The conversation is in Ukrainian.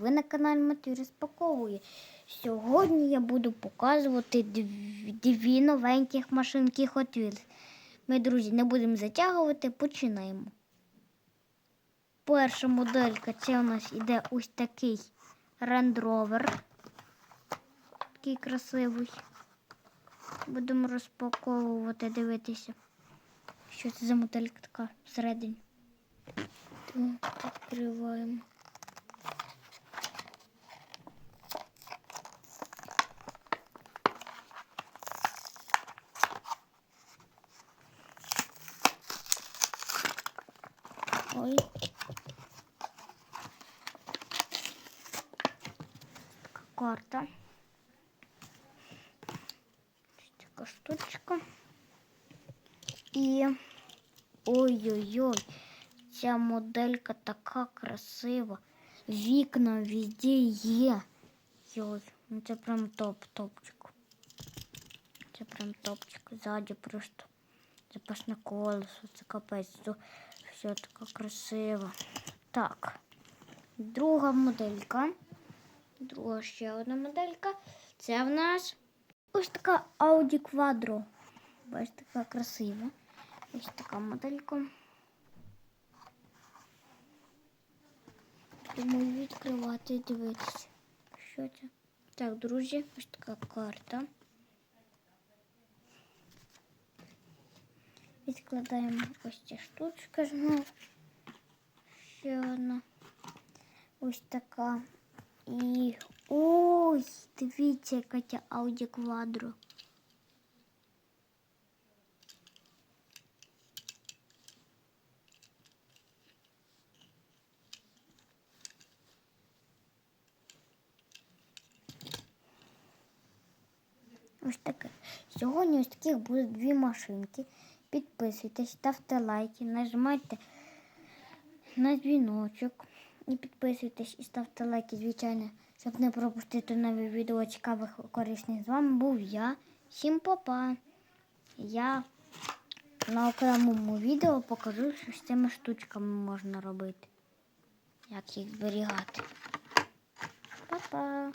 Ви на каналі Матвій розпаковує. Сьогодні я буду показувати дві, новеньких машинки Hot Wheels. Ми, друзі, не будемо затягувати, починаємо. Перша моделька це у нас іде ось такий Land Rover. Такий красивий. Будемо розпаковувати, дивитися. Що це за моделька така всередині. Так, відкриваємо. Ой. Карта. Така штучка. І ой-ой-ой, ця моделька така красива. Вікна везде є. Йой, ну це прям топ-топчик. Це прям топчик. Ззаді просто запасне колесо. Це капець. Все таке красиво. Так. Друга моделька. Друга ще одна моделька. Це в нас ось така Audi Quattro. Бачите, така красива. Ось така моделька. Думаю, відкривати і дивитися. Що це? Так, друзі, ось така карта. Відкладаємо ось ця штучка знову. Ще одна. Ось така. І ой, дивіться, яка ця Audi Quattro. Ось таке. Сьогодні ось таких будуть дві машинки. Підписуйтесь, ставте лайки, нажимайте на дзвіночок. І підписуйтесь і ставте лайки, звичайно, щоб не пропустити нові відео цікавих корисних. З вами був я. Всім па-па. Я на окремому відео покажу, що з цими штучками можна робити. Як їх зберігати. Па-па.